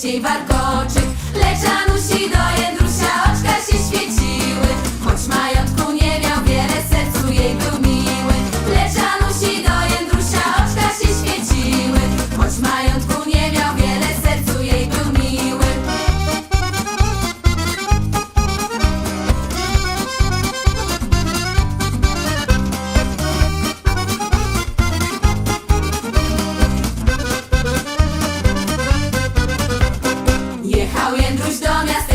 wcześniej warkoczyk. Lecz Anusi do Jędrusia oczka się świeciły. Choć majątku nie Jechał Jędruś do miasta.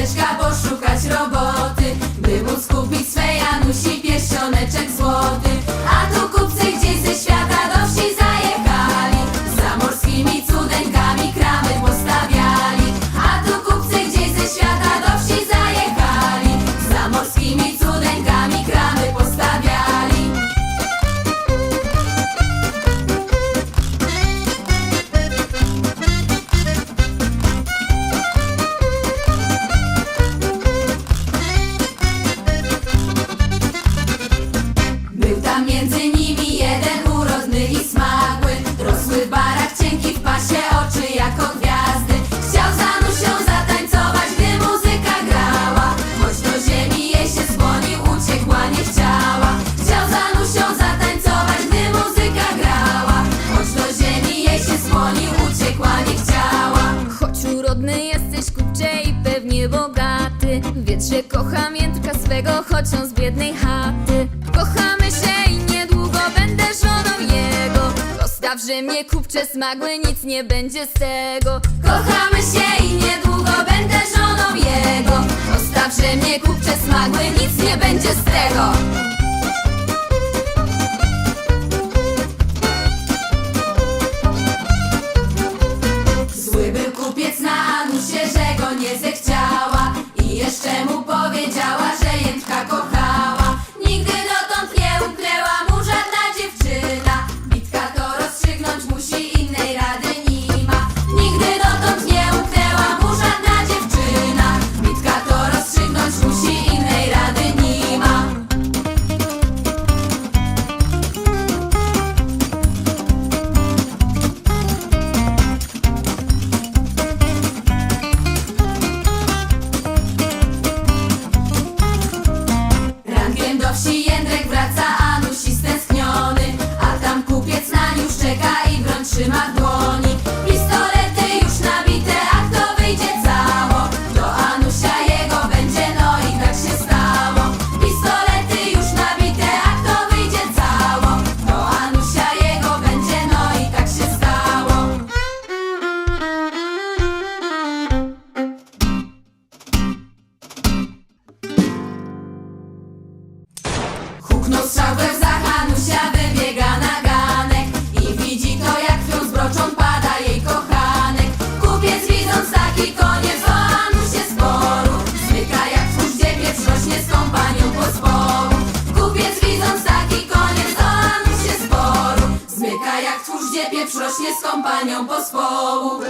cię kocha miętka swego, choć on z biednej chaty. Kochamy się i niedługo będę żoną jego. Rozstawże mnie kupcze smagły, nic nie będzie z tego. Kochamy się i niedługo będę żoną jego. Rozstawże mnie kupcze smagły, nic nie będzie z tego. jak tchórz, gdzie pieprz rośnie z kompanią pospołu.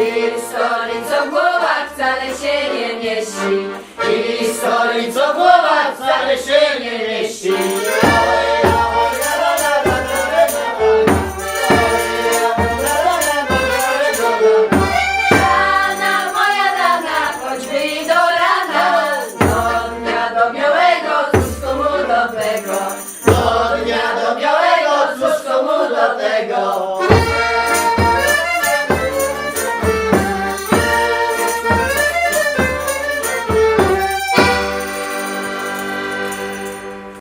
Historii, co w głowach wcale się nie mieści. Historii, co w głowach wcale się nie mieści.